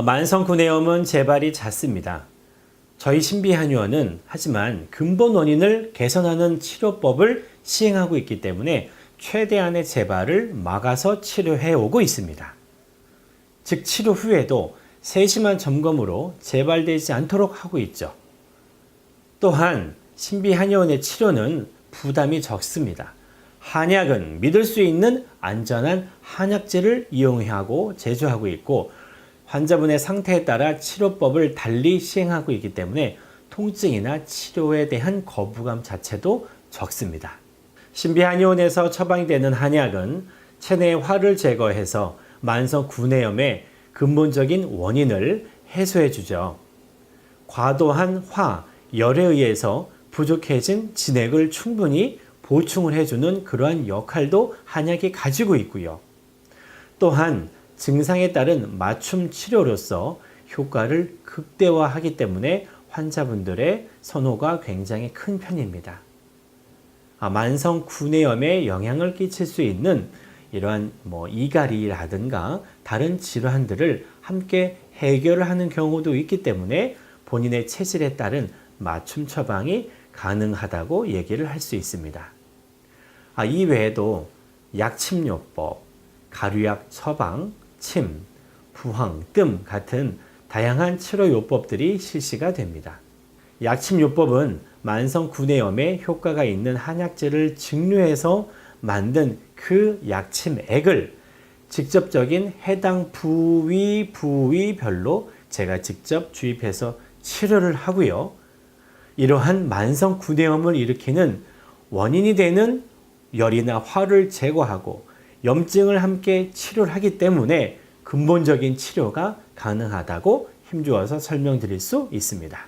만성 구내염은 재발이 잦습니다. 저희 신비한의원은 하지만 근본 원인을 개선하는 치료법을 시행하고 있기 때문에 최대한의 재발을 막아서 치료해 오고 있습니다. 즉 치료 후에도 세심한 점검으로 재발되지 않도록 하고 있죠. 또한 신비한의원의 치료는 부담이 적습니다. 한약은 믿을 수 있는 안전한 한약재를 이용하고 제조하고 있고 환자분의 상태에 따라 치료법을 달리 시행하고 있기 때문에 통증이나 치료에 대한 거부감 자체도 적습니다. 신비한의원에서 처방이 되는 한약은 체내의 화를 제거해서 만성 구내염의 근본적인 원인을 해소해 주죠. 과도한 화, 열에 의해서 부족해진 진액을 충분히 보충을 해주는 그러한 역할도 한약이 가지고 있고요. 또한 증상에 따른 맞춤 치료로서 효과를 극대화하기 때문에 환자분들의 선호가 굉장히 큰 편입니다. 아, 만성 구내염에 영향을 끼칠 수 있는 이러한 뭐 이갈이라든가 다른 질환들을 함께 해결을 하는 경우도 있기 때문에 본인의 체질에 따른 맞춤 처방이 가능하다고 얘기를 할 수 있습니다. 아, 이 외에도 약침요법, 가류약 처방, 침, 부항, 뜸 같은 다양한 치료 요법들이 실시가 됩니다. 약침요법은 만성 구내염에 효과가 있는 한약재를 증류해서 만든 그 약침액을 직접적인 해당 부위 부위별로 제가 직접 주입해서 치료를 하고요. 이러한 만성 구내염을 일으키는 원인이 되는 열이나 화를 제거하고 염증을 함께 치료를 하기 때문에 근본적인 치료가 가능하다고 힘주어서 설명드릴 수 있습니다.